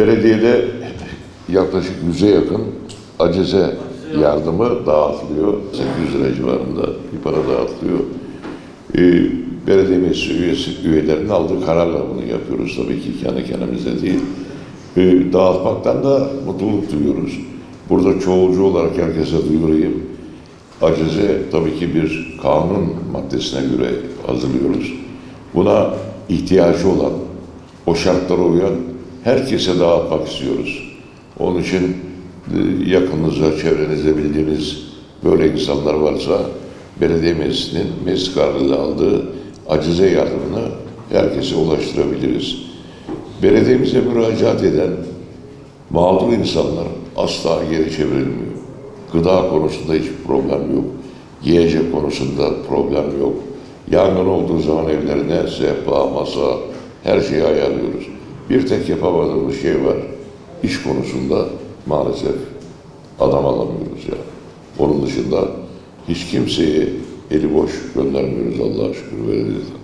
Belediyede yaklaşık yüze yakın acize yardımı dağıtılıyor. 800 lira civarında bir para dağıtılıyor. Ee, belediye meclisi üyesi, üyelerinin aldığı kararla bunu yapıyoruz tabii ki kendi kendimize değil. Ee, dağıtmaktan da mutluluk duyuyoruz. Burada çoğulcu olarak herkese duyurayım. Acize tabii ki bir kanun maddesine göre hazırlıyoruz. Buna ihtiyacı olan, o şartlara uyan herkese dağıtmak istiyoruz. Onun için e, yakınınızda, çevrenizde bildiğiniz böyle insanlar varsa belediye meclisinin meclis kararıyla aldığı acize yardımını herkese ulaştırabiliriz. Belediyemize müracaat eden mağdur insanlar asla geri çevrilmiyor. Gıda konusunda hiçbir problem yok. Yiyecek konusunda problem yok. Yangın olduğu zaman evlerine sehpa, masa, her şeyi ayarlıyoruz. Bir tek yapamadığımız şey var. İş konusunda maalesef adam alamıyoruz ya. Onun dışında hiç kimseyi eli boş göndermiyoruz Allah'a şükür belediyeden.